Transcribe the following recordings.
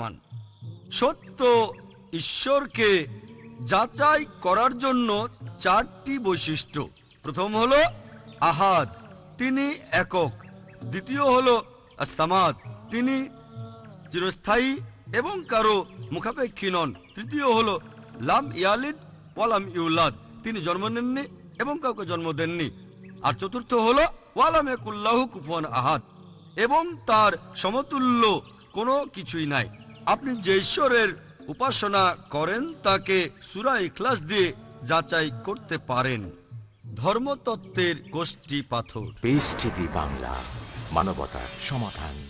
রহমান সত্য, ঈশ্বরকে যাচাই করার জন্য চারটি বৈশিষ্ট্য। প্রথম হলো আহাদ, তিনি একক। দ্বিতীয় হলো আসামাদ তিনি চিরস্থায়ী এবং কারও মুখাপেক্ষী নন। তৃতীয় হলো লাম ইয়ালিদ ওয়ালাম ইউলাদ, তিনি জন্ম নেননি এবং কাউকে জন্ম দেননি। আর চতুর্থ হলো ওয়ালাম একুল্লাহু কুফুয়ান আহাদ, এবং তার সমতুল্য কোনো কিছুই নাই। আপনি যে ঈশ্বরের উপাসনা করেন, তাকে সুরাই ইখলাস দিয়ে যাচাই করতে পারেন। ধর্মতত্ত্বের গোষ্ঠী পাথর। বাংলা মানবতার সমাধান।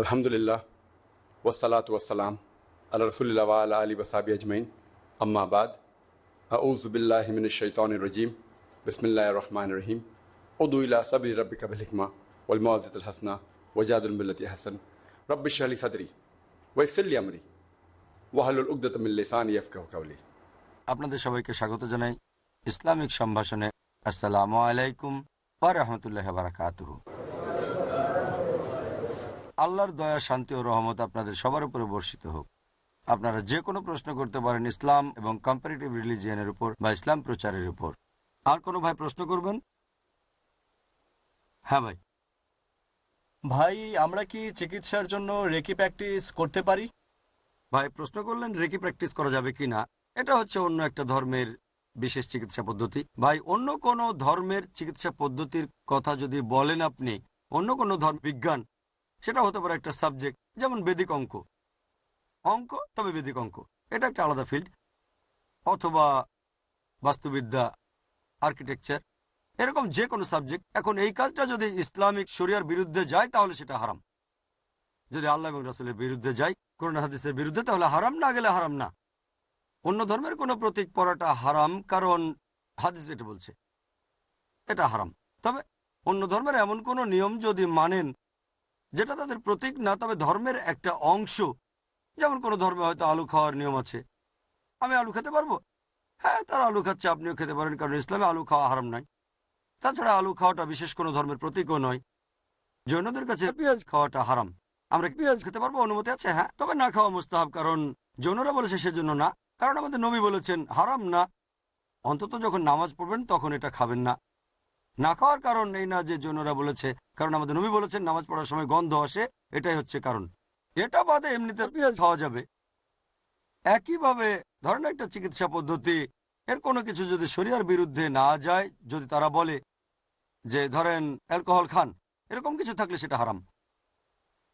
Alhamdulillah, wassalatu wassalam, ala rasulillah wa ala ali wasabi ajmain, amma ba'd, a'udhu billahi minash shaitanir rajim, bismillahir rahmanir rahim, udu ila sabri rabbika bil hikma, wal mawazit al hasna, wajadul millati hasan, rabbi shrah li sadri, wa yassir li amri, wahalul uqdata min lisani yafqahu qawli. আপনাদের সবাইকে স্বাগত জানাই Islamic সম্ভাষণে আসসালামু আলাইকুম ওয়া রাহমাতুল্লাহি ওয়া বারাকাতুহু আল্লাহর দয়া শান্তি ও রহমত আপনাদের সবার উপরে বর্ষিত হোক। আপনারা যে কোনো প্রশ্ন করতে পারেন ইসলাম এবং কম্পারেটিভ রিলিজিয়ানের উপর বা ইসলাম প্রচারের উপর। আর কোনো ভাই প্রশ্ন করবেন? হ্যাঁ ভাই। ভাই আমরা কি চিকিৎসার জন্য রেকি প্র্যাকটিস করতে পারি? ভাই প্রশ্ন করলেন রেকি প্র্যাকটিস করা যাবে কি না? এটা হচ্ছে অন্য একটা ধর্মের বিশেষ চিকিৎসা পদ্ধতি। ভাই অন্য কোনো ধর্মের চিকিৎসা পদ্ধতির কথা যদি বলেন আপনি অন্য কোনো ধর্ম বিজ্ঞান সেটা হতে পারে একটা সাবজেক্ট যেমন বেদিক অঙ্ক। অঙ্ক, তবে বেদিক অঙ্ক। এটা একটা আলাদা ফিল্ড অথবা বাস্তুবিদ্যা আর্কিটেকচার এরকম যে কোনো সাবজেক্ট এখন এই কাজটা যদি ইসলামিক শরিয়ার বিরুদ্ধে যায়, তাহলে সেটা হারাম। যদি আল্লাহ এবং রাসুলের বিরুদ্ধে যায় করোনা হাদিসের বিরুদ্ধে, তাহলে হারাম না গেলে হারাম না। অন্য ধর্মের কোনো প্রতীক পড়াটা হারাম, কারণ হাদিস এটা বলছে, এটা হারাম। তবে অন্য ধর্মের এমন কোনো নিয়ম যদি মানেন যেটা তাদের প্রতীক না, তবে ধর্মের একটা অংশ। যেমন কোনো ধর্মে হয়তো আলু খাওয়ার নিয়ম আছে। আমি আলু খেতে পারব? হ্যাঁ তারা আলু খাচ্ছে, আপনিও খেতে পারেন, কারণ ইসলামে আলু খাওয়া হারাম নয়। তাছাড়া আলু খাওয়াটা বিশেষ কোনো ধর্মের প্রতীকও নয়। জৈনদের কাছে পেঁয়াজ খাওয়াটা হারাম। আমরা পেঁয়াজ খেতে পারব? অনুমতি আছে? হ্যাঁ তবে না খাওয়া মুস্তাহাব, কারণ জৈনরা বলেছে সেজন্য না। কারণ আমাদের নবী বলেছেন, হারাম না। অন্তত যখন নামাজ পড়বেন, তখন এটা খাবেন না। না খাওয়ার কারণ এই না যে জৈনরা বলেছে, কারণ আমাদের নবী বলেছেন, নামাজ পড়ার সময় গন্ধ আসে, এটাই হচ্ছে কারণ। এটা বাদে এমনিতে খাওয়া যাবে। একইভাবে ধরেন একটা চিকিৎসা পদ্ধতি, এর কোনো কিছু যদি শরিয়ার বিরুদ্ধে না যায়, যদি তারা বলে যে ধরেন অ্যালকোহল খান, এরকম কিছু থাকলে সেটা হারাম।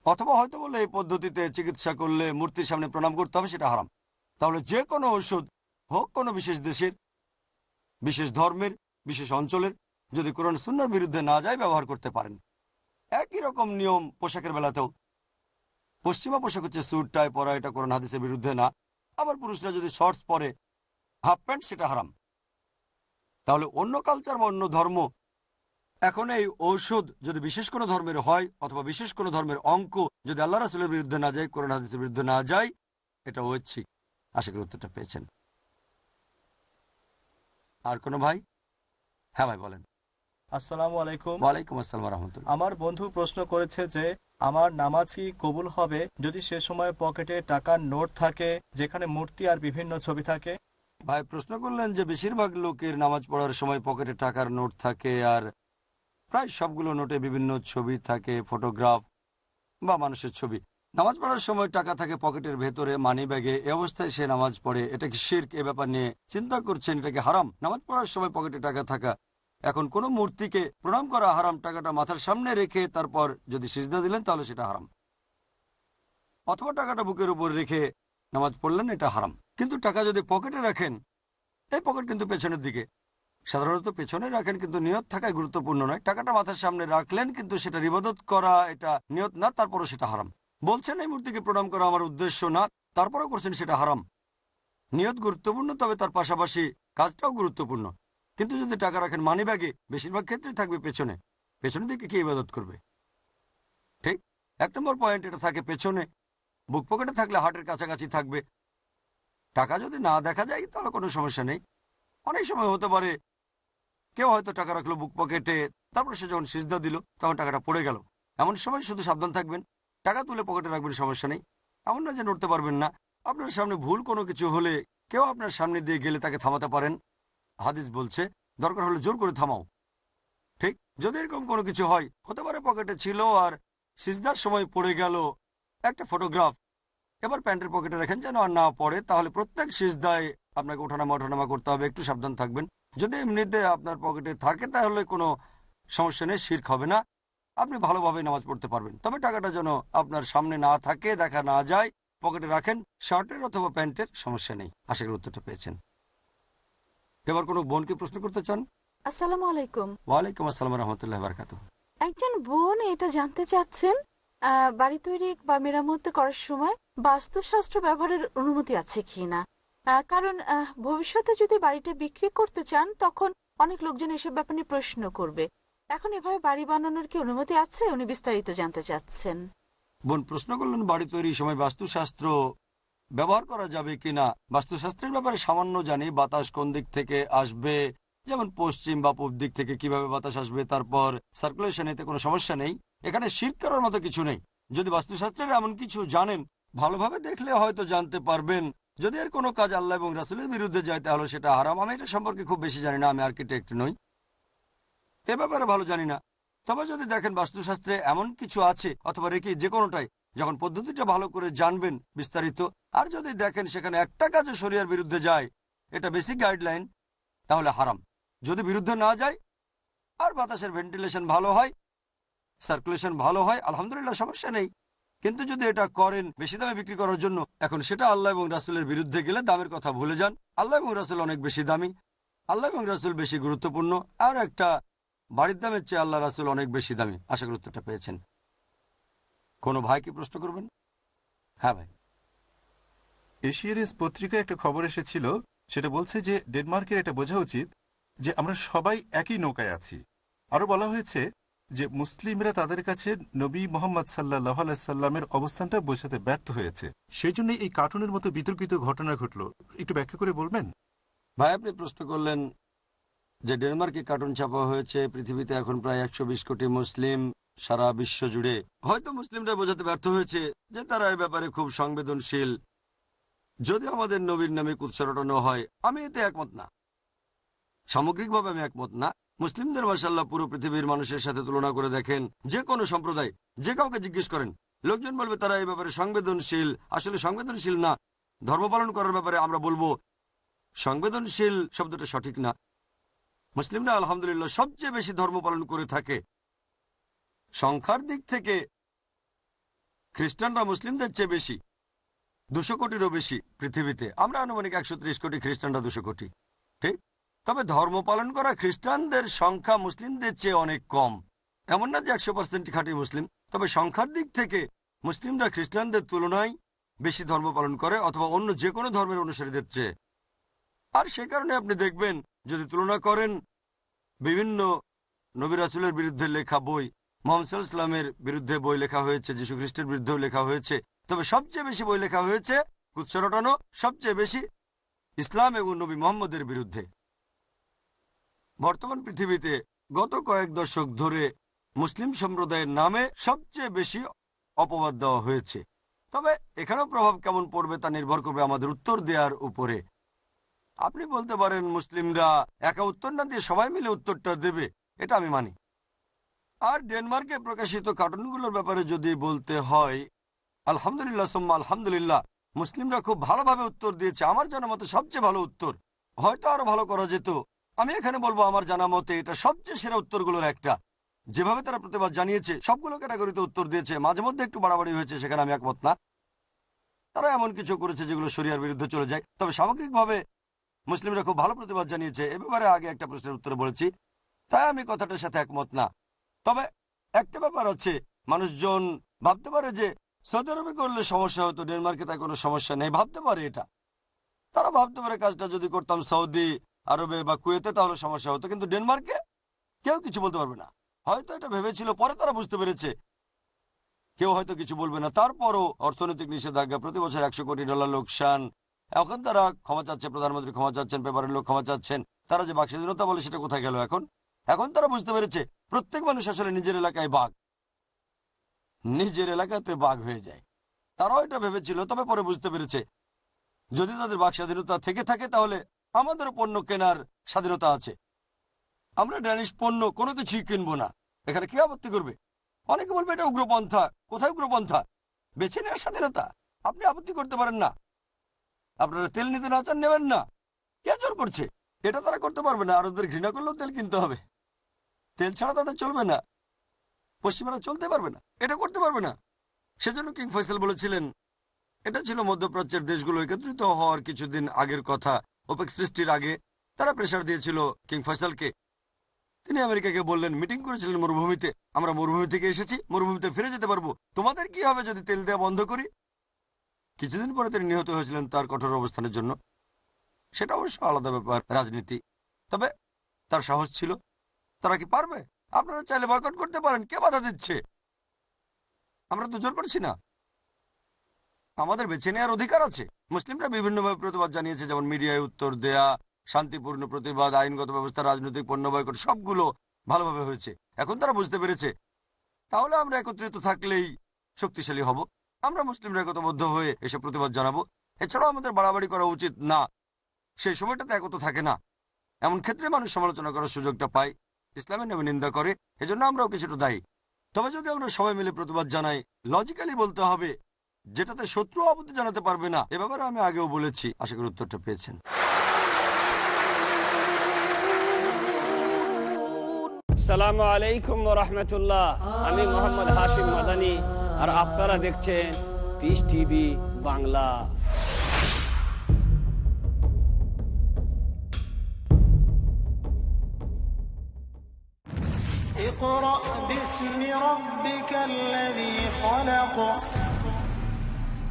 অথবা হয়তো বলে এই পদ্ধতিতে চিকিৎসা করলে মূর্তির সামনে প্রণাম করতে হবে, সেটা হারাম। তাহলে যে কোনো ওষুধ হোক, কোনো বিশেষ দেশের, বিশেষ ধর্মের, বিশেষ অঞ্চলের যদি কোরআন সুন্নার বিরুদ্ধে না যায়, ব্যবহার করতে পারেন। একই রকম নিয়ম পোশাকের বেলাতেও। পশ্চিমা পোশাক হচ্ছে স্যুট টাই পরা, এটা কোরআন হাদিসের বিরুদ্ধে না। আবার পুরুষরা যদি শর্টস পরে হাফ প্যান্ট সেটা হারাম। তাহলে অন্য কালচার বা অন্য ধর্ম, এখন এই ঔষধ যদি বিশেষ কোনো ধর্মের হয়, অথবা বিশেষ কোনো ধর্মের অঙ্ক যদি আল্লাহ রাসুলের বিরুদ্ধে না যায়, কোরআন হাদিসের বিরুদ্ধে না যায়, এটা ঐচ্ছিক। আশা করি উত্তরটা পেয়েছেন। আর কোনো ভাই? হ্যাঁ ভাই, বলেন। আসসালামু আলাইকুম। ওয়ালাইকুম আসসালাম রহমতুল্লাহ। আমার বন্ধু প্রশ্ন করেছে যে আমার নামাজ কি কবুল হবে যদি সে সময় পকেটে টাকার নোট থাকে যেখানে মূর্তি আর বিভিন্ন ছবি থাকে? ভাই প্রশ্ন করলেন যে বেশিরভাগ লোকের নামাজ পড়ার সময় পকেটে টাকার নোট থাকে আর প্রায় সবগুলো নোটে বিভিন্ন ছবি থাকে ফটোগ্রাফ বা মানুষের ছবি। নামাজ পড়ার সময় টাকা থাকে পকেটের ভেতরে মানি ব্যাগে এ। অবস্থায় সে নামাজ পড়ে। এটা কি শির্ক এ ব্যাপার নিয়ে চিন্তা করছেন? এটা কি হারাম? নামাজ পড়ার সময় পকেটে টাকা থাকা এখন কোনো মূর্তিকে প্রণাম করা হারাম টাকাটা মাথার সামনে রেখে তারপর যদি সিজদা দিলেন তাহলে সেটা হারাম। অথবা টাকাটা বুকের উপর রেখে নামাজ পড়লেন, এটা হারাম। কিন্তু টাকা যদি পকেটে রাখেন, এই পকেট কিন্তু পেছনের দিকে। সাধারণত পেছনে রাখেন কিন্তু নিয়ত থাকায় গুরুত্বপূর্ণ নয়। টাকাটা মাথার সামনে রাখলেন কিন্তু সেটা রিবাদত করা, এটা নিয়ত না, তারপরও সেটা হারাম। বলছেন, এই মূর্তিকে প্রণাম করা আমার উদ্দেশ্য না, তারপরেও করছেন সেটা হারাম। নিয়ত গুরুত্বপূর্ণ, তবে তার পাশাপাশি কাজটাও গুরুত্বপূর্ণ। কিন্তু যদি টাকা রাখেন মানি ব্যাগে বেশিরভাগ ক্ষেত্রে থাকবে পেছনে। পেছনের দিকে কি ইবাদত করবে? ঠিক? এক নম্বর পয়েন্ট এটা থাকে পেছনে। বুক পকেটে থাকলে হার্টের কাছাকাছি থাকবে। টাকা যদি না দেখা যায়, তাহলে কোনো সমস্যা নেই। অনেক সময় হতে পারে, কেউ হয়তো টাকা রাখল বুক পকেটে তারপরে সে যখন সিজদা দিল, তখন টাকাটা পড়ে গেল। এমন সময় শুধু সাবধান থাকবেন। টাকা তুলে পকেটে রাখবেন, সমস্যা নেই। এমন না যে নড়তে পারবেন না। আপনার সামনে ভুল কোনো কিছু হলে, কেউ আপনার সামনে দিয়ে গেলে তাকে থামাতে পারেন। হাদিস বলছে, দরকার হলে জোর করে থামাও। ঠিক? যদি এরকম কোনো কিছু হয়, হতে পারে পকেটে ছিল আর সিজদার সময় পড়ে গেল একটা ফটোগ্রাফ। এবার প্যান্টের পকেটে রাখেন যেন আর না পড়ে, তাহলে প্রত্যেক সিজদায় আপনাকে ওঠানামা ওঠানামা করতে হবে, একটু সাবধান থাকবেন। যদি এমনিতে আপনার পকেটে থাকে, তাহলে কোনো সমস্যা নেই, শির্ক হবে না। আপনি ভালোভাবে নামাজ পড়তে পারবেন। তবে টাকাটা যেন আপনার সামনে না থাকে, দেখা না যায়, পকেটে রাখেন, শার্টের অথবা প্যান্টের, সমস্যা নেই। আশা করি উত্তরটা পেয়েছেন। এবার কোনো বোনকে প্রশ্ন করতে চান? আসসালামু আলাইকুম। ওয়ালাইকুম আসসালাম রহমতুল্লাহ বারকাত একজন বোন এটা জানতে চাচ্ছেন বাড়ি তৈরি বা মেরামত করার সময় বাস্তুশাস্ত্র ব্যবহারের অনুমতি আছে কিনা? কারণ ভবিষ্যতে যদি বাড়িটা বিক্রি করতে চান তখন অনেক লোকজন এসব ব্যাপারে প্রশ্ন করবে। এখন এভাবে বাড়ি বানানোর কি অনুমতি আছে? উনি বিস্তারিত জানতে চাচ্ছেন। বোন প্রশ্ন করলেন বাড়ি তৈরির সময় বাস্তুশাস্ত্র ব্যবহার করা যাবে কিনা? বাস্তুশাস্ত্রের ব্যাপারে সামান্য জানি, বাতাস কোন দিক থেকে আসবে, যেমন পশ্চিম বা পূব দিক থেকে কীভাবে বাতাস আসবে, তারপর সার্কুলেশন এতে কোনো সমস্যা নেই। এখানে শীত করার মতো কিছু নেই। যদি বাস্তুশাস্ত্রের এমন কিছু জানেন, ভালোভাবে দেখলে হয়তো জানতে পারবেন। যদি এর কোনো কাজ আল্লাহ এবং রাসুলের বিরুদ্ধে যায়, তাহলে সেটা হারাম। আমি এটা সম্পর্কে খুব বেশি জানি না, আমি আর্কিটেক্ট নই। এ ব্যাপারে ভালো জানি না। তবে যদি দেখেন বাস্তুশাস্ত্রে এমন কিছু আছে, অথবা রেখে যে কোনোটাই যখন পদ্ধতিটা ভালো করে জানবেন বিস্তারিত, আর যদি দেখেন সেখানে একটা কাজও শরিয়ার বিরুদ্ধে যায়, এটা বেসিক গাইডলাইন তাহলে হারাম। যদি বিরুদ্ধে না যায়, আর বাতাসের ভেন্টিলেশন ভালো হয় সার্কুলেশন ভালো হয়, আলহামদুলিল্লাহ সমস্যা নেই। কিন্তু যদি এটা করেন বেশি দামে বিক্রি করার জন্য, এখন সেটা আল্লাহ এবং রাসুলের বিরুদ্ধে গেলে দামের কথা ভুলে যান। আল্লাহ এবং রাসুল অনেক বেশি দামি। আল্লাহ এবং রাসুল বেশি গুরুত্বপূর্ণ। আর একটা বাড়ির দামের চেয়ে আল্লাহ রাসুল অনেক বেশি দামি। আশা গুরুত্বটা পেয়েছেন। কোনো ভাই কি প্রশ্ন করবেন? হ্যাঁ ভাই। এশিয়ারিস পত্রিকায় একটা খবর এসেছিল সেটা বলছে যে ডেনমার্কের এটা বোঝা উচিত যে আমরা সবাই একই নৌকায় আছি। আরও বলা হয়েছে যে মুসলিমরা তাদের কাছে নবী মোহাম্মদ সাল্লাহ সাল্লামের অবস্থানটা বোঝাতে ব্যর্থ হয়েছে। সেই জন্য এই কার্টুনের মতো বিতর্কিত ঘটনা ঘটলো। একটু ব্যাখ্যা করে বলবেন? ভাই আপনি প্রশ্ন করলেন যে ডেনমার্কে কার্টুন ছাপা হয়েছে পৃথিবীতে এখন প্রায় একশো বিশ কোটি মুসলিম সারা বিশ্ব জুড়ে হয়তো মুসলিমরা বোঝাতে ব্যর্থ হয়েছে যে তারা এ ব্যাপারে খুব সংবেদনশীল। যদি আমাদের নবীর নামে উৎসরটানো হয়, আমি এতে একমত না। সামগ্রিকভাবে আমি একমত না। মুসলিমদের মাসাল্লাহ পুরো পৃথিবীর মানুষের সাথে তুলনা করে দেখেন যে কোনো সম্প্রদায়, যে কাউকে জিজ্ঞেস করেন, লোকজন বলবে তারা এই ব্যাপারে সংবেদনশীল। আসলে সংবেদনশীল না, ধর্ম পালন করার ব্যাপারে আমরা বলব সংবেদনশীল শব্দটা সঠিক না। মুসলিমরা আলহামদুলিল্লাহ সবচেয়ে বেশি ধর্ম পালন করে থাকে সংখ্যার দিক থেকে খ্রিস্টানরা মুসলিমদের চেয়ে বেশি, দুশো কোটিরও বেশি পৃথিবীতে। আমরা আনুমানিক একশো ত্রিশ কোটি খ্রিস্টানরা দুশো কোটি, ঠিক? তবে ধর্ম পালন করা খ্রিস্টানদের সংখ্যা মুসলিমদের চেয়ে অনেক কম। এমন না যে একশো পার্সেন্ট খাঁটি মুসলিম, তবে সংখ্যার দিক থেকে মুসলিমরা খ্রিস্টানদের তুলনায় বেশি ধর্ম পালন করে অথবা অন্য যে কোনো ধর্মের অনুসারীদের চেয়ে। আর সে কারণে আপনি দেখবেন, যদি তুলনা করেন বিভিন্ন নবী রাসুলের বিরুদ্ধে লেখা বই মোহাম্মদ ইসলামের বিরুদ্ধে বই লেখা হয়েছে যীশু খ্রিস্টের বিরুদ্ধেও লেখা হয়েছে। তবে সবচেয়ে বেশি বই লেখা হয়েছে কুৎসা রটানো, সবচেয়ে বেশি ইসলাম এবং নবী মোহাম্মদের বিরুদ্ধে। বর্তমান পৃথিবীতে গত কয়েক দশক ধরে মুসলিম সম্প্রদায়ের নামে সবচেয়ে বেশি অপবাদ দেওয়া হয়েছে। তবে এখানেও প্রভাব কেমন পড়বে তা নির্ভর করবে আমাদের উত্তর দেওয়ার উপরে। আপনি বলতে পারেন, মুসলিমরা একা উত্তর না দিয়ে সবাই মিলে উত্তরটা দেবে, এটা আমি মানি। আর ডেনমার্কে প্রকাশিত কার্টুনগুলোর ব্যাপারে যদি বলতে হয়, আলহামদুলিল্লাহ, সোম্মা আলহামদুলিল্লাহ, মুসলিমরা খুব ভালোভাবে উত্তর দিয়েছে। আমার জানা মতে সবচেয়ে ভালো উত্তর, হয়তো আরও ভালো করা যেত। আমি এখানে বলব আমার জানা মতে এটা সবচেয়ে সেরা উত্তরগুলোর একটা। যেভাবে তারা প্রতিবাদ জানিয়েছে, সবগুলো ক্যাটাগরিতে উত্তর দিয়েছে। মাঝে মধ্যে একটু বাড়াবাড়ি হয়েছে, সেখানে আমি একমত না। তারা এমন কিছু করেছে যেগুলো শরিয়ার বিরুদ্ধে চলে যায়। তবে সামগ্রিকভাবে মুসলিমরা খুব ভালো প্রতিবাদ জানিয়েছে। এ ব্যাপারে আগে একটা প্রশ্নের উত্তরে বলেছি। তাই আমি কথাটার সাথে একমত না। তবে একটা ব্যাপার আছে মানুষজন ভাবতে পারে যে সৌদি আরবে করলে সমস্যা হতো, ডেনমার্কে তাই কোনো সমস্যা নেই, ভাবতে পারে এটা। তারা ভাবতে পারে কাজটা যদি করতাম সৌদি আরবে বা কুয়েতে তাহলে সমস্যা হতো, কিন্তু ডেনমার্কে কেউ কিছু বলতে পারবে না। হয়তো এটা ভেবেছিল, পরে তারা বুঝতে পেরেছে। কেউ হয়তো কিছু বলবে না। তারপরও অর্থনৈতিক নিষেধাজ্ঞা, প্রতি বছর একশো কোটি ডলার লোকসান। এখন তারা ক্ষমা চাচ্ছে, প্রধানমন্ত্রী ক্ষমা চাচ্ছেন, পেপারের লোক ক্ষমা চাচ্ছেন। তারা যে বাক স্বাধীনতা বলে সেটা কোথায় গেল এখন? এখন তারা বুঝতে পেরেছে প্রত্যেক মানুষ আসলে নিজের এলাকায় বাঘ। নিজের এলাকাতে বাঘ হয়ে যায়। তারাও এটা ভেবেছিল, তবে পরে বুঝতে পেরেছে। যদি তাদের বাক স্বাধীনতা থেকে থাকে, তাহলে আমাদের পণ্য কেনার স্বাধীনতা আছে। আমরা ড্যানিশ পণ্য কোনো কিছুই কিনবো না। এখানে কে আপত্তি করবে? অনেকে বলবে এটা উগ্রপন্থা। কোথায় উগ্রপন্থা? বেছে নেওয়ার স্বাধীনতা? আপনি আপত্তি করতে পারেন না। আপনারা তেল নিতে না চান, নেবেন না। কে জোর করছে? এটা তারা করতে পারবে না। আরবদের ঘৃণা করলেও তেল কিনতে হবে। তেল ছাড়া তাদের চলবে না। পশ্চিমারা চলতে পারবে না। এটা করতে পারবে না। সেজন্য কিং ফয়সাল বলেছিলেন, এটা ছিল মধ্যপ্রাচ্যের দেশগুলো একত্রিত হওয়ার কিছুদিন আগের কথা। ওপেক সৃষ্টির আগে তারা প্রেশার দিয়েছিল কিং ফয়সালকে। তিনি আমেরিকাকে বললেন, মিটিং করেছিলেন মরুভূমিতে। আমরা মরুভূমি থেকে এসেছি, মরুভূমিতে ফিরে যেতে পারব। তোমাদের কি হবে যদি তেল দেওয়া বন্ধ করি? কিছুদিন পরে তিনি নিহত হয়েছিলেন তার কঠোর অবস্থানের জন্য। সেটা অবশ্য আলাদা ব্যাপার, রাজনীতি। তবে তার সাহস ছিল। তারা কি পারবে? আপনারা চাইলে বয়কট করতে পারেন। কে বাধা দিচ্ছে? আমরা তো জোর করছি না। আমাদের বেছে নেওয়ার অধিকার আছে। মুসলিমরা বিভিন্নভাবে প্রতিবাদ জানিয়েছে, যেমন মিডিয়ায় উত্তর দেয়া, শান্তিপূর্ণ প্রতিবাদ, আইনগত ব্যবস্থা, রাজনৈতিক পণ্য বয়কট সবগুলো ভালোভাবে হয়েছে। এখন তারা বুঝতে পেরেছে। তাহলে আমরা একত্রিত থাকলেই শক্তিশালী হব। আমরা মুসলিমরা একতবদ্ধ হয়ে এসব প্রতিবাদ জানাব। এছাড়াও আমাদের বাড়াবাড়ি করা উচিত না। সেই সময়টাতে একত থাকে না। এমন ক্ষেত্রে মানুষ সমালোচনা করার সুযোগটা পায়। ইসলামের নামে নিন্দা করে, এজন্য আমরাও কিছুটা দায়ী। তবে যদি আমরা সবাই মিলে প্রতিবাদ জানাই লজিক্যালি বলতে হবে, যেটাতে শত্রু আপত্তি জানাতে পারবে না, এ ব্যাপারে আমি আগেও বলেছি। আশা করি উত্তরটা পেয়েছেন। আলাইকুম আমি মোহাম্মদ মাদানি, আর আপনারা দেখছেন টিভি বাংলা।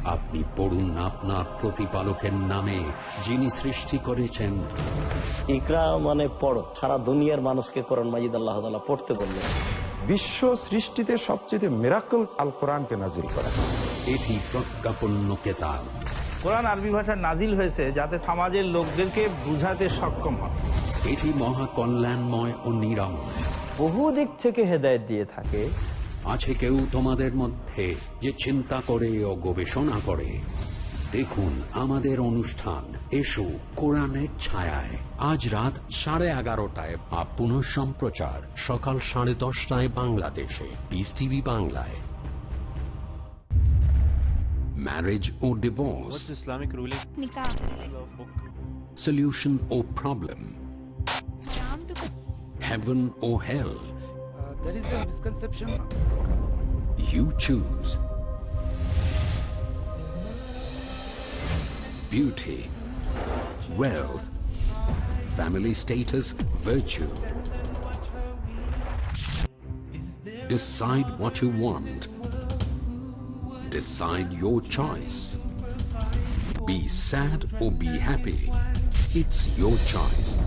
আপনি পড়ুন আপনার প্রতিপালকের নামে যিনি সৃষ্টি করেছেন। ইকরা মানে পড়ো সারা দুনিয়ার মানুষকে কোরআন মাজিদ আল্লাহ তাআলা পড়তে বললেন। বিশ্ব সৃষ্টিতে সবচেয়ে মেরাকল আল কোরআনকে নাজিল করা। এটি প্রজ্ঞাপন্য কেতাব। কোরআন আরবি ভাষায় নাজিল হয়েছে যাতে সমাজের লোকদেরকে বুঝাতে সক্ষম হয়। এটি মহা কল্যাণময় ও নিরাময় বহু দিক থেকে হেদায়েত দিয়ে থাকে। আছে কেউ তোমাদের মধ্যে যে চিন্তা করে ও গবেষণা করে? দেখুন আমাদের অনুষ্ঠান। এসো কোরআনের ছায়ায়। আজ রাত সাড়ে এগারোটায় বা পুনঃ সম্প্রচার। সকাল সাড়ে দশটায় বাংলাদেশে। পিস টিভি বাংলায়। ম্যারেজ ও ডিভোর্স ইসলামিক রুলিং সলিউশন ও problem, heaven or hell. there is a misconception. You choose. Beauty, wealth, family status, virtue. Decide what you want. Decide your choice. Be sad or be happy. It's your choice.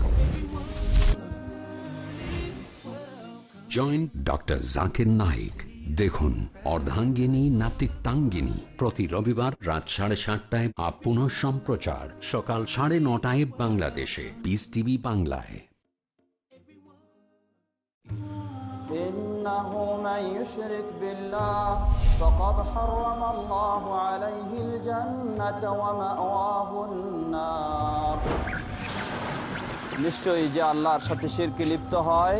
Join doctor Zakir Naik দেখুন অর্ধাঙ্গিনী নাতিত্বাঙ্গিনী প্রতি রবিবার রাত সাড়ে সাতটায় up পুনঃ সম্প্রচার সকাল সাড়ে নটায় বাংলাদেশে পিস টিভি বাংলায় إنه من يشرك بالله فقد حرم الله عليه الجنة ومأواه النار নিশ্চয়ই যে আল্লাহর সাথে শিরকে লিপ্ত হয়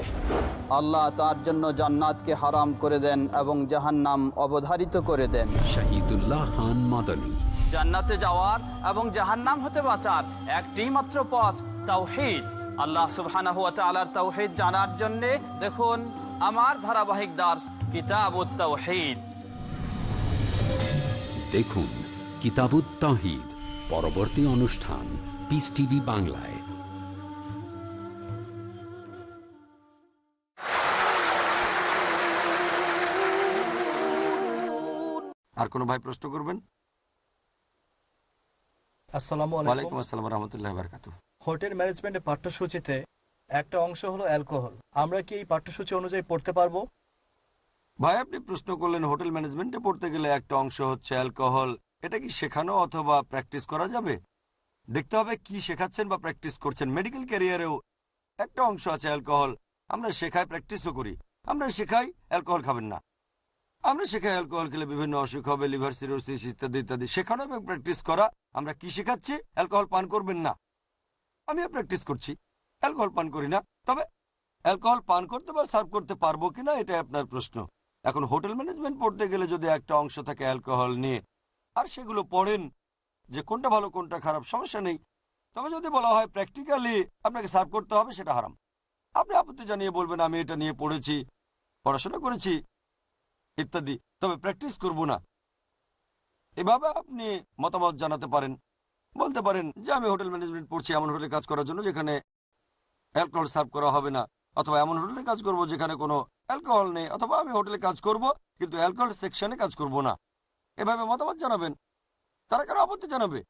আল্লাহ তার জন্য জান্নাতকে হারাম করে দেন এবং জাহান্নাম অবধারিত করে দেন। শাহিদুল্লাহ খান মাদানী। জান্নাতে যাওয়ার এবং জাহান্নাম হতে বাঁচার একটি মাত্র পথ তাওহীদ। আল্লাহ সুবহানাহু ওয়া তাআলার তাওহীদ জানার জন্য দেখুন আমার ধারাবাহিক দাস কিতাবুত তাওহীদ। দেখুন কিতাবুত তাহিদ পরবর্তী অনুষ্ঠান পিস টিভি বাংলায়। আর কোনো ভাই প্রশ্ন করবেন? আসসালামু আলাইকুম। আসসালাম রহমতুল্লাহ বারকাত হোটেল ম্যানেজমেন্টের পাঠ্যসূচিতে একটা অংশ হলো অ্যালকোহল। আমরা কি এই পাঠ্যসূচি অনুযায়ী পড়তে পারব? ভাই আপনি প্রশ্ন করলেন হোটেল ম্যানেজমেন্টে পড়তে গেলে একটা অংশ হচ্ছে অ্যালকোহল। এটা কি শেখানো অথবা প্র্যাকটিস করা যাবে? দেখতে হবে কি শেখাচ্ছেন বা প্র্যাকটিস করছেন। মেডিকেল ক্যারিয়ারেও একটা অংশ আছে অ্যালকোহল। আমরা শেখাই প্র্যাকটিসও করি। আমরা শেখাই অ্যালকোহল খাবেন না। আমরা শেখাই অ্যালকোহল খেলে বিভিন্ন অসুখ হবে লিভার সিরোসিস ইত্যাদি ইত্যাদি। শেখানো এবং প্র্যাকটিস করা। আমরা কি শেখাচ্ছি? অ্যালকোহল পান করবেন না। আমিও প্র্যাকটিস করছি। অ্যালকোহল পান করি না। তবে অ্যালকোহল পান করতে বা সার্ভ করতে পারব কিনা এটাই আপনার প্রশ্ন। এখন হোটেল ম্যানেজমেন্ট পড়তে গেলে যদি একটা অংশ থাকে অ্যালকোহল নিয়ে, আর সেগুলো পড়েন যে কোনটা ভালো, কোনটা খারাপ, সমস্যা নেই। তবে যদি বলা হয় প্র্যাকটিক্যালি আপনাকে সার্ভ করতে হবে, সেটা হারাম। আপনি আপত্তি জানিয়ে বলবেন, আমি এটা নিয়ে পড়েছি, পড়াশোনা করেছি ইত্যাদি। তবে প্র্যাকটিস করব না। এভাবে আপনি মতামত জানাতে পারেন। বলতে পারেন যে, আমি হোটেল ম্যানেজমেন্ট পড়ছি এমন হোটেলে কাজ করার জন্য যেখানে অ্যালকোহল সার্ভ করা হবে না। অথবা এমন হোটেলে কাজ করব যেখানে কোনো অ্যালকোহল নেই। অথবা আমি হোটেলে কাজ করব, কিন্তু অ্যালকোহল সেকশনে কাজ করব না। এভাবে মতামত জানাবেন। তারা কারও আপত্তি জানাবে।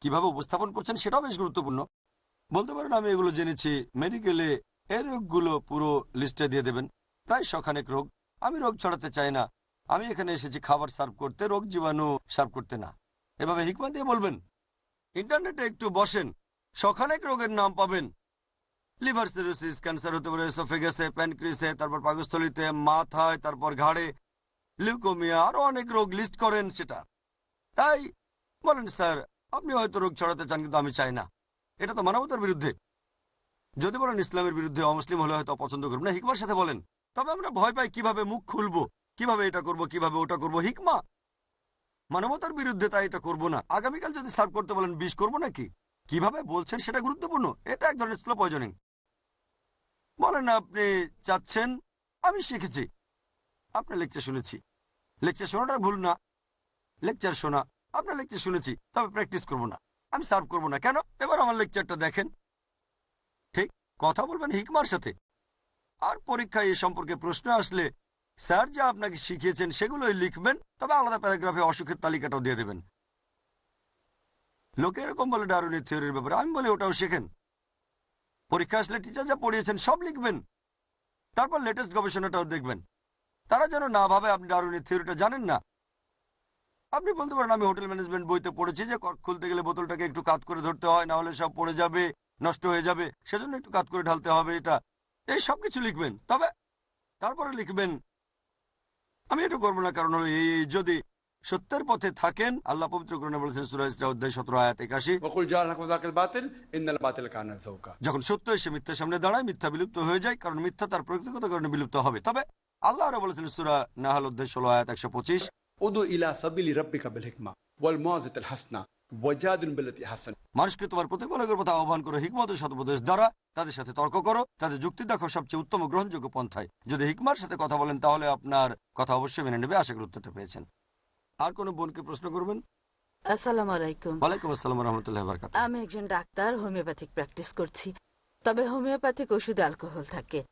কীভাবে উপস্থাপন করছেন সেটাও বেশ গুরুত্বপূর্ণ। বলতে পারেন, আমি এগুলো জেনেছি। মেডিকেলে এই রোগগুলো পুরো লিস্টে দিয়ে দেবেন। প্রায় শখানেক রোগ। আমি রোগ ছড়াতে চাই না। আমি এখানে এসেছি খাবার সার্ভ করতে, রোগ জীবাণু সার্ভ করতে না। এভাবে হিকমা দিয়ে বলবেন, ইন্টারনেটে একটু বসেন, শখানেক রোগের নাম পাবেন। লিভার সিরোসিস, ক্যান্সার হতে পারে সোফেগাসে প্যানক্রিসে, তারপর পাকস্থলিতে, মাথায়, তারপর ঘাড়ে, লিউকোমিয়া, আরও অনেক রোগ লিস্ট করেন সেটা। তাই বলেন, স্যার, আপনি হয়তো রোগ ছড়াতে চান, কিন্তু আমি চাই না। এটা তো মানবতার বিরুদ্ধে। যদি বলেন ইসলামের বিরুদ্ধে অমুসলিম হলে হয়তো পছন্দ করবেন না। হিকমার সাথে বলেন তবে আমরা ভয় পাই কীভাবে মুখ খুলবো, কীভাবে এটা করব, কীভাবে ওটা করব, হিকমা। মানবতার বিরুদ্ধে তাই এটা করব না। আগামীকাল যদি সার্ভ করতে বলেন, বিষ করব নাকি? কীভাবে বলছেন সেটা গুরুত্বপূর্ণ। এটা এক ধরনের স্লো পয়জনিং বলেন আপনি, চাচ্ছেন, আমি শিখেছি। আপনার লেকচার শুনেছি। লেকচার শোনাটা ভুল না। লেকচার শোনা। আপনার লেকচার শুনেছি, তবে প্র্যাকটিস করব না। আমি সার্ভ করব না। কেন? এবার আমার লেকচারটা দেখেন। ঠিক? কথা বলবেন হিকমার সাথে। আর পরীক্ষায় এ সম্পর্কে প্রশ্ন আসলে স্যার যা আপনাকে শিখিয়েছেন সেগুলোই লিখবেন, তবে আলাদা প্যারাগ্রাফে অসুখের তালিকাটাও দিয়ে দেবেন। লোকে এরকম বলে ডারুনি থিওরির ব্যাপারে, আমি বলি ওটাও শেখেন। পরীক্ষা আসলে টিচার যা পড়িয়েছেন সব লিখবেন, তারপর লেটেস্ট গবেষণাটাও দেখবেন। তারা যেন না ভাবে আপনি ডারুনি থিওরিটা জানেন না। আপনি বলতে পারেন, আমি হোটেল ম্যানেজমেন্ট বইতে পড়েছি যে কর্ক খুলতে গেলে বোতলটাকে একটু কাত করে ধরতে হয়, না হলে সব পড়ে যাবে, নষ্ট হয়ে যাবে, সেজন্য একটু কাত করে ঢালতে হবে এটা। এই সব কিছু লিখবেন। তবে তারপরে লিখবেন আমি একটু করব না কারণ হলো এই যদি সত্যের পথে থাকেন আল্লাহ পবিত্র কোরআনে বলেছেন সূরা ইসরা আয়াত 81 যখন সত্য এসে মিথ্যার সামনে দাঁড়ায় মিথ্যা বিলুপ্ত হয়ে যায় কারণ মিথ্যা তার প্রকৃতিগত কারণে বিলুপ্ত হবে। তবে আল্লাহ আরও বলেছেন সুরা নাহাল অধ্যায় 16 আয়াত একশো উদু মানুষকে তোমার প্রতিপালকের কথা আহ্বান দ্বারা তাদের সাথে তর্ক করো তাদের যুক্তি দেখো সবচেয়ে উত্তম গ্রহণযোগ্য পন্থায়। যদি হিকমার সাথে কথা বলেন তাহলে আপনার কথা অবশ্যই মেনে নেবে আশা করি উত্তরটা পেয়েছেন। আর কোন বোনকে প্রশ্ন করবেন? আমি একজন ডাক্তার হোমিওপ্যাথিক প্র্যাকটিস করছি। তবে হোমিওপ্যাথিক ওষুধ অ্যালকোহল থাকে।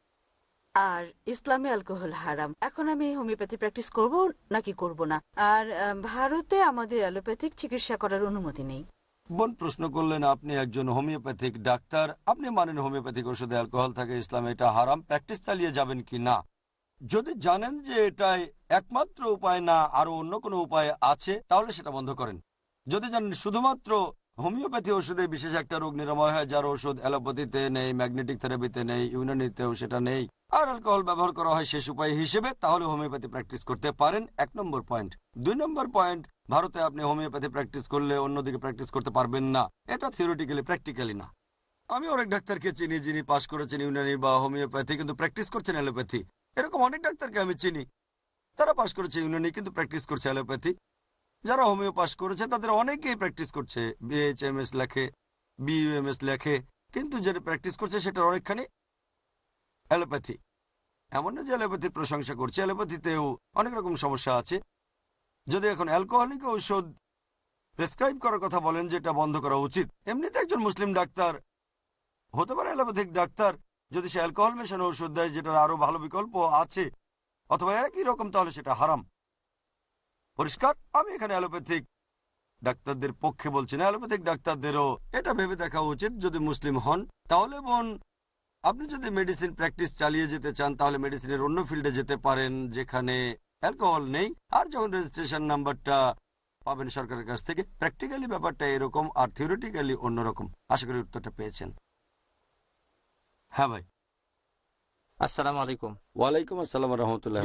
আর ইসলামে অ্যালকোহল হারাম। এখন আমি হোমিওপ্যাথি প্র্যাকটিস করব নাকি করব না? আর ভারতে আমাদের অ্যালোপ্যাথিক চিকিৎসা করার অনুমতি নেই। বোন, প্রশ্ন করলেন, আপনি একজন হোমিওপ্যাথিক ডাক্তার। আপনি মানেন হোমিওপ্যাথিক ওষুধে অ্যালকোহল থাকে, ইসলামে এটা হারাম। প্র্যাকটিস চালিয়ে যাবেন কি না? যদি জানেন যে এটাই একমাত্র উপায় না আরও অন্য কোনো উপায় আছে, তাহলে সেটা বন্ধ করেন। যদি জানেন শুধুমাত্র হোমিওপ্যাথি ওষুধে বিশেষ একটা রোগ নিরাময় হয়, যার ওষুধ অ্যালোপ্যাথিতে নেই, ম্যাগনেটিক থেরাপিতে নেই, ইউনানিতেও সেটা নেই আর অ্যালকোহল ব্যবহার করা হয় শেষ উপায় হিসেবে, তাহলে হোমিওপ্যাথি প্র্যাকটিস করতে পারেন। এক নম্বর পয়েন্ট। দুই নম্বর পয়েন্ট, ভারতে আপনি হোমিওপ্যাথি প্র্যাকটিস করলে অন্যদিকে প্র্যাকটিস করতে পারবেন না। এটা থিওরিটিক্যালি প্র্যাকটিক্যালি না। আমি অনেক ডাক্তারকে চিনি, যিনি পাশ করেছেন ইউনানি বা হোমিওপ্যাথি, কিন্তু প্র্যাকটিস করছেন অ্যালোপ্যাথি। এরকম অনেক ডাক্তারকে আমি চিনি। তারা পাশ করেছে ইউনানি, কিন্তু প্র্যাকটিস করছে অ্যালোপ্যাথি। যারা হোমিও পাশ করেছে, তাদের অনেকেই প্র্যাকটিস করছে। বিএইচএমএস লেখে বিইউএমএস লেখে, কিন্তু যেটা প্র্যাকটিস করছে, সেটার অনেকখানি অ্যালোপ্যাথি। এমন না যে অ্যালোপ্যাথির প্রশংসা করছে, অ্যালোপ্যাথিতেও অনেক রকম সমস্যা আছে। যদি এখন অ্যালকোহলিক ঔষধ প্রেসক্রাইব করার কথা বলেন, যেটা বন্ধ করা উচিত, এমনিতে একজন মুসলিম ডাক্তার, হতে পারে অ্যালোপ্যাথিক ডাক্তার, যদি সে অ্যালকোহল মেশানো ওষুধ দেয়, যেটার আরও ভালো বিকল্প আছে, অথবা একই রকম, তাহলে সেটা হারাম। পরিষ্কার? আমি এখানে অ্যালোপ্যাথিক ডাক্তারদের পক্ষে বলছি না। অ্যালোপ্যাথিক ডাক্তারদেরও এটা ভেবে দেখা উচিত, যদি মুসলিম হন, তাহলে বোন আপনি যদি মেডিসিন প্র্যাকটিস চালিয়ে যেতে চান তাহলে মেডিসিনের অন্য ফিল্ডে যেতে পারেন যেখানে অ্যালকোহল নেই। আর যখন রেজিস্ট্রেশন নাম্বারটা পাবেন সরকারের কাছ থেকে প্র্যাকটিক্যালি ব্যাপারটা এরকম আর থিওরিটিক্যালি অন্যরকম। আশা করি উত্তরটা পেয়েছেন। হ্যাঁ ভাই। আসসালামু আলাইকুম। ওয়ালাইকুম আসসালাম রহমতুল্লাহ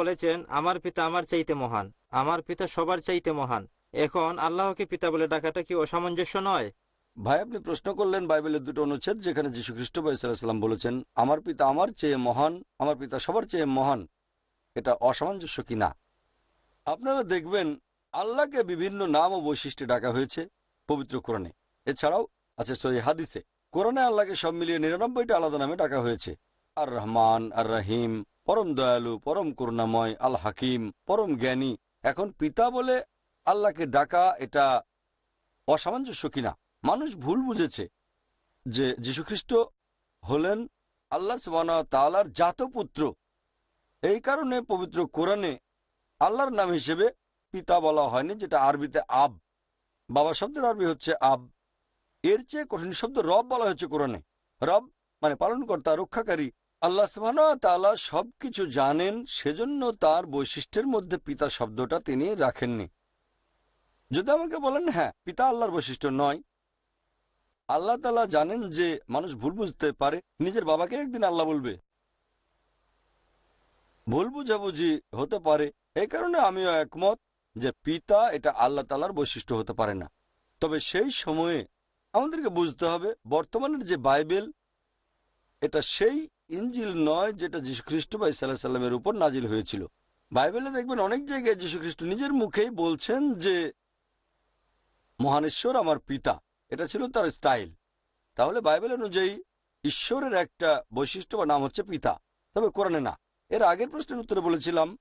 বলেছেন আমার পিতা আমার চাইতে মহান। আমার পিতা সবার চাইতে মহান। এখন আল্লাহকে পিতা বলে ডাকাটা কি অসামঞ্জস্য নয়? ভাই, আপনি প্রশ্ন করলেন বাইবেলের দুটো অনুচ্ছেদ যেখানে যীশু খ্রিস্ট সাল্লাম বলেছেন, আমার পিতা আমার চেয়ে মহান, আমার পিতা সবার চেয়ে মহান, এটা অসামঞ্জস্য কি না? আপনারা দেখবেন আল্লাহকে বিভিন্ন নাম ও বৈশিষ্ট্যে ডাকা হয়েছে পবিত্র কোরআনে। এছাড়াও আছে সহি হাদিসে, কোরআনে আল্লাহকে সব মিলিয়ে নিরানব্বইটা আলাদা নামে ডাকা হয়েছে। আর রহমান আর রহিম পরম দয়ালু, পরম করুণাময় আল হাকিম পরম জ্ঞানী। এখন পিতা বলে আল্লাহকে ডাকা এটা অসামঞ্জস্য কিনা মানুষ ভুল বুঝেছে যে যীশুখ্রিস্ট হলেন আল্লাহ তালার জাতপুত্র। এই কারণে পবিত্র কোরআনে আল্লাহর নাম হিসেবে পিতা বলা হয়নি, যেটা আরবিতে আব। বাবা শব্দের আরবি হচ্ছে আব। এর চেয়ে কঠিন শব্দ রব বলা হয়েছে কোরআনে। রব মানে পালনকর্তা, রক্ষাকারী। আল্লাহ তালা সবকিছু জানেন, সেজন্য তার বৈশিষ্ট্যের মধ্যে পিতা শব্দটা তিনি রাখেননি। যদি আমাকে বলেন হ্যাঁ পিতা আল্লাহর বৈশিষ্ট্য নয় আল্লাহ তালা জানেন যে মানুষ ভুল বুঝতে পারে, নিজের বাবাকে একদিন আল্লাহ বলবে। ভুল বুঝাবুঝি হতে পারে, এই কারণে আমিও একমত যে পিতা এটা আল্লাহ তালার বৈশিষ্ট্য হতে পারে না। তবে সেই সময়ে আমাদেরকে বুঝতে হবে, বর্তমানের যে বাইবেল, এটা সেই ইঞ্জিল নয় যেটা যীশুখ্রিস্ট বা ইসাল্লাহ সাল্লামের উপর নাজিল হয়েছিল। বাইবেলে দেখবেন অনেক জায়গায় যীশুখ্রিস্ট নিজের মুখেই বলছেন যে, মহানেশ্বর আমার পিতা। এটা ছিল তার স্টাইল। তাহলে বাইবেল অনুযায়ী ঈশ্বরের একটা বৈশিষ্ট্য বা নাম হচ্ছে পিতা। তবে কোরআনে না। এর আগের প্রশ্নের উত্তরে বলেছিলাম,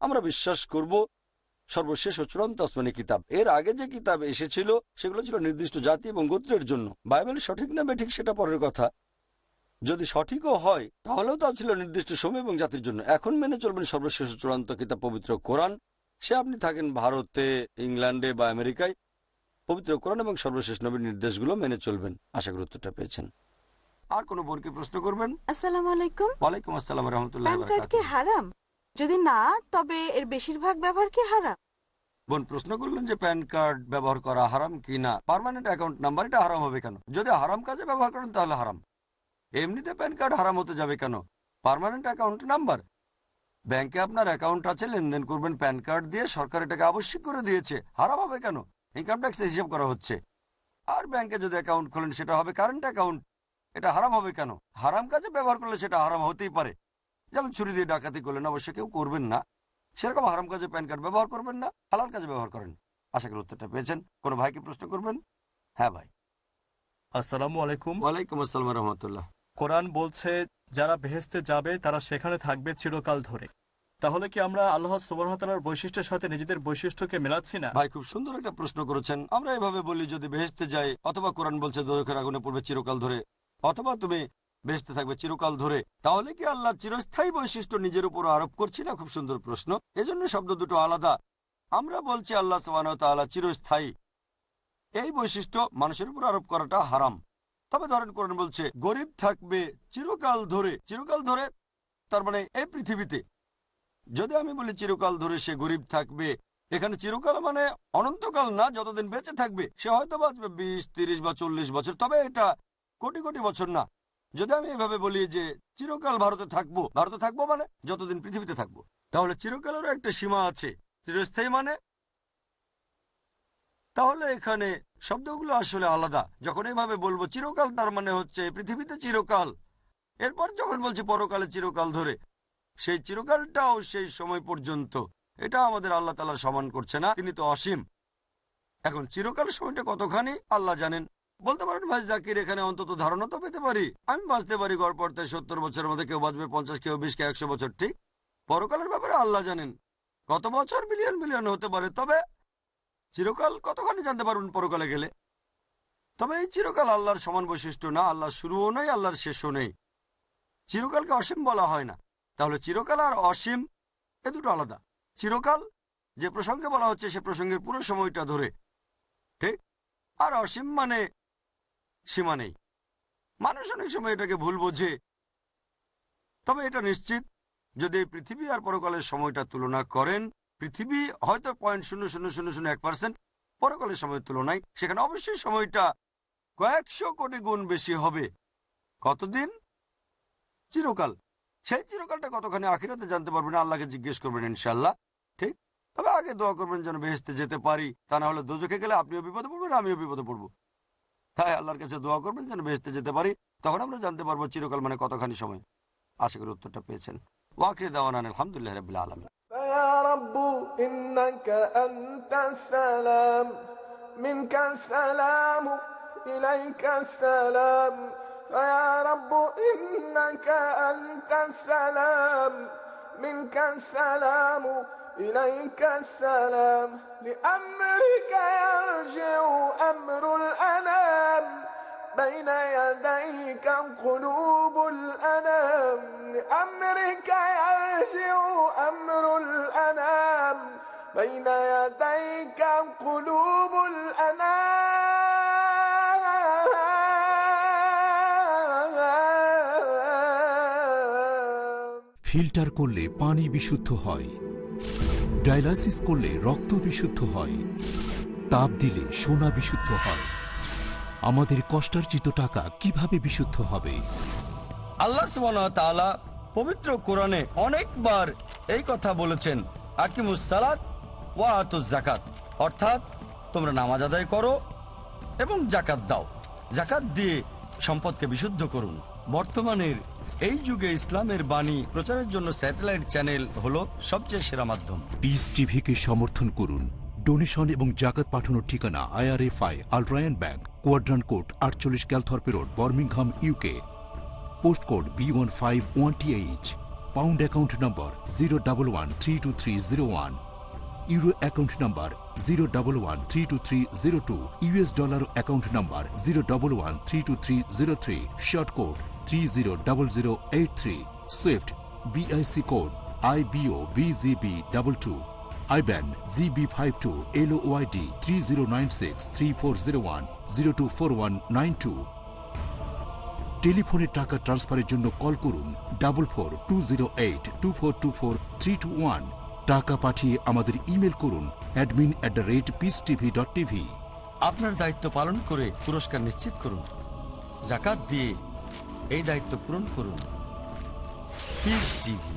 আমরা বিশ্বাস করব, সর্বশেষ ও চূড়ান্ত আসমানি কিতাব। এর আগে যে কিতাব এসেছিল, সেগুলো ছিল নির্দিষ্ট জাতি এবং গোত্রের জন্য। বাইবেল সঠিক নামে ঠিক সেটা পরের কথা। যদি সঠিকও হয়, তাহলেও তা ছিল নির্দিষ্ট সময় এবং জাতির জন্য। এখন মেনে চলবেন সর্বশেষ চূড়ান্ত কিতাব পবিত্র কোরআন। সে আপনি থাকেন ভারতে, ইংল্যান্ডে বা আমেরিকায়। পবিত্র কোরআন এবং সর্বশেষ নবীর নির্দেশগুলো মেনে চলবেন। আশা করি উত্তরটা পেয়েছেন। আর কোনো বোনকে প্রশ্ন করবেন? আসসালামু আলাইকুম। ওয়ালাইকুম আসসালাম রহমতুল্লাহ প্যান কার্ড কি হারাম? যদি না তবে এর বেশিরভাগ ব্যবহার কি হারাম? বোন প্রশ্ন করলেন যে প্যান কার্ড ব্যবহার করা হারাম কি না? পার্মানেন্ট অ্যাকাউন্ট নাম্বার এটা হারাম হবে কেন? যদি হারাম কাজে ব্যবহার করেন তাহলে হারাম। এমনিতে প্যান কার্ড হারাম হতে যাবে কেন? Permanent account number. ব্যাংকে আপনার অ্যাকাউন্ট আছে লেনদেন করবেন প্যান কার্ড দিয়ে সরকার এটাকে আবশ্যিক করে দিয়েছে। হারাম হবে কেন? ইনকাম ট্যাক্স হিসাব করা হচ্ছে। আর ব্যাংকে যদি অ্যাকাউন্ট খোলেন সেটা হবে কারেন্ট অ্যাকাউন্ট এটা হারাম হবে কেন? হারাম কাজে ব্যবহার করলে সেটা হারাম হতেই পারে। যেমন ছুরি দিয়ে ডাকাতি করলেন অবশ্য কেউ করবেন না। সেরকম হারাম কাজে প্যান কার্ড ব্যবহার করবেন না হালাল কাজে ব্যবহার করেন। আশা করি উত্তরটা পেয়েছেন। কোনো ভাইকে প্রশ্ন করবেন? হ্যাঁ ভাই। আসসালামু আলাইকুম। ওয়ালাইকুম আসসালাম রহমতুল্লাহ। কোরআন বলছে যারা বেহেস্তে যাবে তারা সেখানে থাকবে চিরকাল ধরে। তাহলে কি আমরা আল্লাহ সুবর্ণতালার বৈশিষ্ট্যের সাথে নিজেদের বৈশিষ্ট্যকে মেলাচ্ছি না? ভাই, খুব সুন্দর একটা প্রশ্ন করেছেন। আমরা এভাবে বলি, যদি বেহেস্তে যাই, অথবা কোরআন বলছে দোষের আগুনে পড়বে চিরকাল ধরে, অথবা তুমি বেহেস্তে থাকবে চিরকাল ধরে, তাহলে কি আল্লাহ চিরস্থায়ী বৈশিষ্ট্য নিজের উপর আরোপ করছি না? খুব সুন্দর প্রশ্ন। এজন্য শব্দ দুটো আলাদা। আমরা বলছি আল্লাহ তাআলা চিরস্থায়ী। এই বৈশিষ্ট্য মানুষের উপর আরোপ করাটা হারাম। তবে ধরেন কোরআন বলছে, গরিব থাকবে চিরকাল ধরে চিরকাল ধরে, তার মানে এই পৃথিবীতে। যদি আমি বলি চিরকাল ধরে সে গরিব থাকবে, এখানে চিরকাল মানে অনন্তকাল না, যতদিন বেঁচে থাকবে, সে হয়তো বাঁচবে বিশ, তিরিশ বা চল্লিশ বছর, তবে এটা কোটি কোটি বছর না। যদি আমি এভাবে বলি যে চিরকাল ভারতে থাকব ভারতে থাকব মানে যতদিন পৃথিবীতে থাকব, তাহলে চিরকালেরও একটা সীমা আছে, চিরস্থায়ী মানে? তাহলে এখানে শব্দগুলো আসলে আলাদা। যখন এভাবে বলব, চিরকাল তার মানে হচ্ছে পৃথিবীতে চিরকাল। এরপর যখন বলছি পরকালে চিরকাল ধরে সেই চিরকালটাও সেই সময় পর্যন্ত। এটা আমাদের আল্লাহ তালা সমান করছে না, তিনি তো অসীম। এখন চিরকাল সময়টা কতখানি, আল্লাহ জানেন। বলতে পারেন, ভাই জাকির, এখানে অন্তত ধারণা তো পেতে পারি? আমি বাঁচতে পারি, গড় পড়তে সত্তর বছরের মধ্যে কেউ বাঁচবে, পঞ্চাশ কেউ বিশ কে একশো বছর, ঠিক? পরকালের ব্যাপারে আল্লাহ জানেন। কত বছর? বিলিয়ন বিলিয়ন হতে পারে। তবে চিরকাল কতখানি জানতে পারবেন পরকালে গেলে? তবে এই চিরকাল আল্লাহর সমান বৈশিষ্ট্য না, আল্লাহর শুরুও নেই, আল্লাহর শেষও নেই। চিরকালকে অসীম বলা হয় না। তাহলে চিরকাল আর অসীম, এ দুটো আলাদা। চিরকাল যে প্রসঙ্গে বলা হচ্ছে, সে প্রসঙ্গের পুরো সময়টা ধরে। ঠিক? আর অসীম মানে সীমা নেই। মানুষ অনেক সময় এটাকে ভুল বোঝে। তবে এটা নিশ্চিত, যদি এই পৃথিবী আর পরকালের সময়টা তুলনা করেন, পৃথিবী হয়তো পয়েন্ট শূন্য শূন্য শূন্য শূন্য এক পার্সেন্ট পরকালের সময়ের তুলনায়, সেখানে অবশ্যই সময়টা কয়েকশো কোটি গুণ বেশি হবে। কতদিন? চিরকাল। সেই চিরকালটা কতখানি আখিরাতে জানতে পারবেন আল্লাহকে জিজ্ঞেস করবেন ইনশাল্লাহ ঠিক তবে আগে দোয়া করবেন যেন বেহেস্তে যেতে পারি তা না হলে দোজখে গেলে আপনিও বিপদে পড়বেন আমিও বিপদে পড়বো তাই আল্লাহর কাছে দোয়া করবেন যেন বেহেস্তে যেতে পারি তখন আমরা জানতে পারবো চিরকাল মানে কতখানি সময় আশা করি উত্তরটা পেয়েছেন ওয়াকরি দেওয়ান আলহামদুলিল্লাহ রবিল্লা আলম فيا رب إنك أنت السلام منك السلام إليك السلام فيا رب إنك أنت السلام منك السلام إليك السلام. لأمرك يرجع أمر الأنام بين يديك قلوب الأنام. لأمرك يرجع أمر الأنام بين يديك قلوب الأنام. ফিল্টার করলে পানি বিশুদ্ধ হয়। ডায়ালাসিস করলে রক্ত বিশুদ্ধ হয়। তাপ দিলে সোনা বিশুদ্ধ হয়। আমাদের কষ্টার্জিত টাকা কীভাবে বিশুদ্ধ হবে? আল্লাহ পবিত্র কোরআনে অনেকবার এই কথা বলেছেন ওয়া জাকাত অর্থাৎ তোমরা নামাজ আদায় করো এবং জাকাত দাও। জাকাত দিয়ে সম্পদকে বিশুদ্ধ করুন। বর্তমানের এই যুগে ইসলামের বাণী প্রচারের জন্য স্যাটেলাইট চ্যানেল হলো সবচেয়ে সেরা মাধ্যম। পিস টিভিকে সমর্থন করুন। ডোনেশন এবং জাকাত পাঠানোর ঠিকানা আইআরএফআই আলট্রায়ন ব্যাংক কোয়াড্রান কোড আটচল্লিশ Calthorpe road, Birmingham UK post code B one five one T H pound account number zero double one three two three zero one euro account number zero double one three two three zero two US dollar account number zero double one three two three zero three short code three zero double zero eight three swift BIC code I BO BGB double two IBAN ZB52 LOYD 3096 3401 024192 টেলিফোনে টাকা ট্রান্সফারের জন্য call করুন double four two zero eight two four two four three two one টাকা পাঠিয়ে আমাদের email করুন admin at the rate Peace TV dot TV আপনার দায়িত্ব পালন করে পুরস্কার নিশ্চিত করুন। জাকাত দিয়ে এই দায়িত্ব পূরণ করুন। পিস টিভি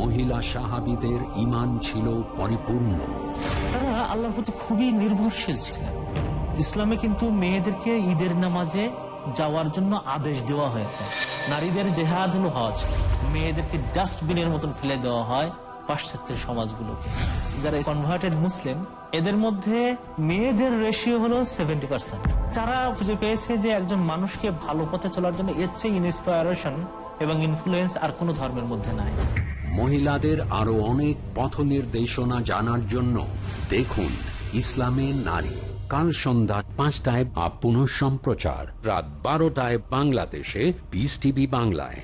মহিলা সাহাবিদের ইমান ছিল পরিপূর্ণ। তারা আল্লাহর প্রতি খুবই নির্ভরশীল ছিলেন। ইসলামে কিন্তু মেয়েদেরকে ঈদের নামাজে যাওয়ার জন্য আদেশ দেওয়া হয়েছে। নারীদের জেহাদ হলো হজ মেয়েদেরকে ডাস্টবিনের মতন ফেলে দেওয়া হয়। পাশ্চাত্যের সমাজগুলোকে। যারা কনভার্টেড মুসলিম এদের মধ্যে মেয়েদের রেশিও হলো সেভেন্টি তারা খুঁজে পেয়েছে যে একজন মানুষকে ভালো পথে চলার জন্য এর চেয়ে ইন্সপায়ারেশন এবং ইনফ্লুয়েন্স আর কোনো ধর্মের মধ্যে নাই। মহিলাদের আরও অনেক পথ নির্দেশনা জানার জন্য দেখুন ইসলামে নারী। কাল সন্ধ্যা পাঁচটায় আপ পুনঃ সম্প্রচার রাত বারোটায় বাংলাদেশে বিস টিভি বাংলায়।